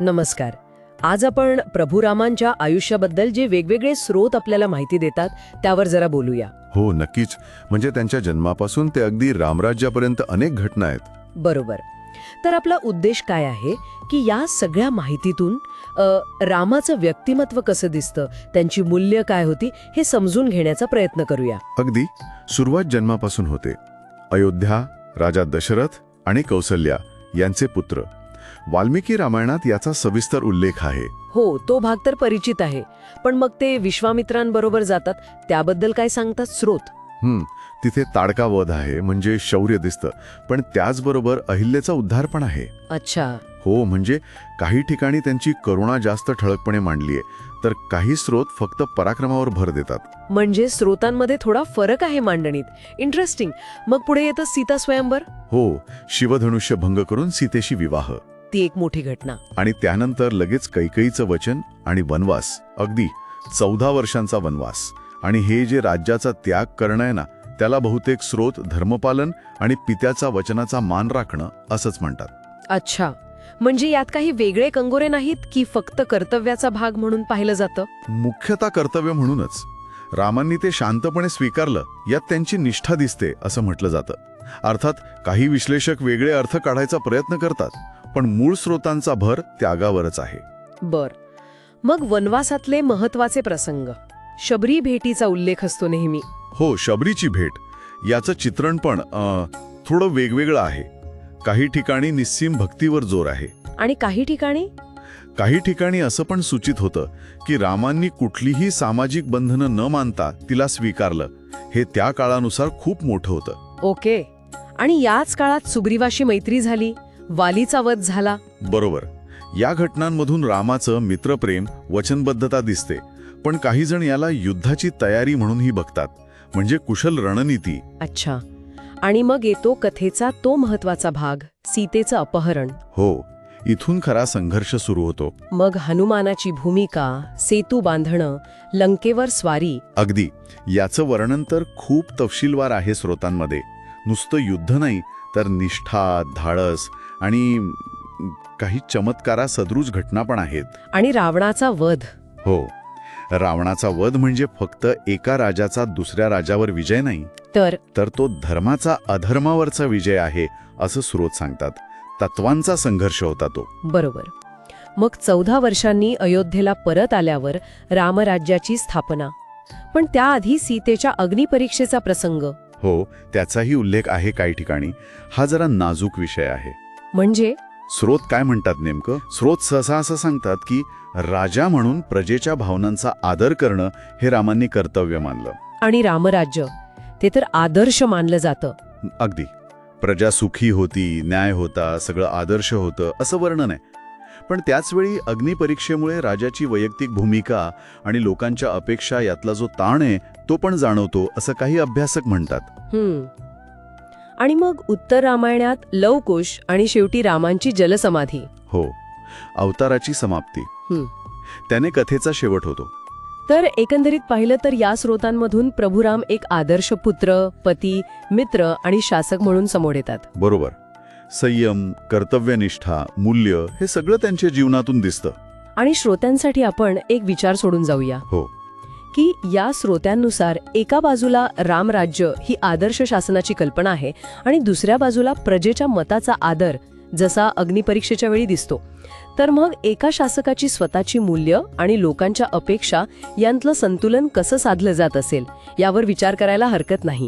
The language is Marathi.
नमस्कार. आज आपण प्रभू रामांच्या आयुष्याबद्दल जे वेगवेगळे स्रोत आपल्याला माहिती देतात त्यावर जरा बोलूया. हो नक्कीच. म्हणजे त्यांच्या जन्मापासून ते अगदी रामराज्यापर्यंत अनेक घटना आहेत. बरोबर. तर आपला उद्देश काय आहे की या सगळ्या माहितीतून अ, रामाचं व्यक्तिमत्व कसं दिसतं त्यांची मूल्य काय होती हे समजून घेण्याचा प्रयत्न करूया. अगदी. सुरुवात जन्मापासून होते. अयोध्या राजा दशरथ आणि कौसल्या यांचे पुत्र. वाल्मिकी रामायणात याचा सविस्तर उल्लेख आहे. हो तो भाग तर परिचित आहे. पण मग ते विश्वामित्रांबरोबर जातात त्याबद्दल काय सांगतात स्रोत? हं, तिथे ताडका वध आहे म्हणजे शौर्य दिसतं. पण त्याचबरोबर अहिल्याचा उद्धार पण आहे. अच्छा. हो म्हणजे काही ठिकाणी त्यांची करुणा जास्त ठळकपणे मांडलीये तर काही स्रोत फक्त पराक्रमावर भर देतात. म्हणजे स्रोतांमध्ये थोडा फरक आहे मांडणीत. इंटरेस्टिंग मग पुढे येतं सीता स्वयंवर? हो शिवधनुष्य भंग करून सीतेशी विवाह. ती एक मोठी घटना. आणि त्यानंतर लगेच कैकईचं वचन आणि वनवास. अगदी चौदा वर्षांचा वनवास. आणि हे जे राज्याचा त्याग करणं आहे ना त्याला बहुतेक स्रोत धर्मपालन आणि पित्याचा वचनाचा मान राखणं असंच म्हणतात. अच्छा. म्हणजे यात काही वेगळे कंगोरे नाहीत की फक्त कर्तव्याचा भाग म्हणून पाहिलं जातं? मुख्यतः कर्तव्य म्हणूनच. रामांनी ते शांतपणे स्वीकारलं यात त्यांची निष्ठा दिसते असं म्हटलं जातं. अर्थात काही विश्लेषक वेगळे अर्थ काढायचा प्रयत्न करतात. पण मूळ स्रोतांचा भर त्यागावरच आहे. बर. मग वनवासातले महत्त्वाचे प्रसंग. शबरी भेटीचा उल्लेख असतो नेहमी. हो शबरीची भेट. याचं चित्रण पण थोडं वेगवेगळं आहे. काही ठिकाणी निस्सीम भक्तीवर जोर आहे. आणि काही ठिकाणी? काही ठिकाणी असं पण सूचित होतं की रामांनी कुठलीही सामाजिक बंधनं न मानता तिला स्वीकारलं. हे त्या काळानुसार खूप मोठं होतं. ओके. आणि याच काळात सुग्रीवाशी मैत्री झाली? वालीचा वध झाला. बरोबर. या घटनांमधून रामाचं मित्रप्रेम वचनबद्धता दिसते पण काही जण याला युद्धाची तयारी म्हणूनही बघतात म्हणजे कुशल रणनीती. अच्छा. आणि मग येतो कथेचा तो महत्त्वाचा भाग सीतेचं अपहरण. हो इथून खरा संघर्ष सुरू होतो. मग हनुमानाची भूमिका सेतू बांधणं लंकेवर स्वारी. अगदी. याचं वर्णन तर खूप तपशीलवार आहे स्रोतांमध्ये. नुसतं युद्ध नाही तर निष्ठा धाडस आणि काही चमत्कारा सदृश घटना पण आहेत. आणि रावणाचा वध. हो. रावणाचा वध म्हणजे फक्त एका राजाचा दुसऱ्या राजावर विजय नाही. तर? तर तो धर्माचा अधर्मावरचा विजय आहे असं स्रोत सांगतात. तत्वांचा संघर्ष होता तो. बरोबर. मग चौदा वर्षांनी अयोध्येला परत आल्यावर रामराज्याची स्थापना. पण त्याआधी सीतेच्या अग्निपरीक्षेचा प्रसंग. हो त्याचाही उल्लेख आहे काही ठिकाणी. हा जरा नाजूक विषय आहे. म्हणजे? स्रोत काय म्हणतात नेमकं? स्रोत सहसा असं सांगतात की राजा म्हणून प्रजेच्या भावनांचा आदर करणं हे रामांनी कर्तव्य मानलं. आणि रामराज्य ते तर आदर्श मानलं जातं. अगदी. प्रजा सुखी होती न्याय होता सगळं आदर्श होतं असं वर्णन आहे. पण त्याचवेळी अग्निपरीक्षेमुळे राजाची वैयक्तिक भूमिका आणि लोकांच्या अपेक्षा यातला जो ताण आहे तो पण जाणवतो असं काही अभ्यासक म्हणतात. आणि मग उत्तर रामायणात लवकुश आणि शेवटी रामांची जलसमाधी. हो अवताराची समाप्ती. त्याने कथेचा शेवट होतो. तर एकंदरीत पाहिलं तर या स्रोतांमधून प्रभुराम एक आदर्श पुत्र पती मित्र आणि शासक म्हणून समोर येतात. बरोबर. संयम कर्तव्यनिष्ठा मूल्य हे सगळं त्यांच्या जीवनातून दिसतं. आणि श्रोत्यांसाठी आपण एक विचार सोडून जाऊया. हो. की या श्रोत्यांनुसार एका बाजूला रामराज्य ही आदर्श शासनाची कल्पना आहे आणि दुसऱ्या बाजूला प्रजेच्या मताचा आदर जसा अग्निपरीक्षेच्या वेळी दिसतो. तर मग एका शासकाची स्वतःची मूल्य आणि लोकांच्या अपेक्षा यांतलं संतुलन कसं साधलं जात असेल यावर विचार करायला हरकत नाही.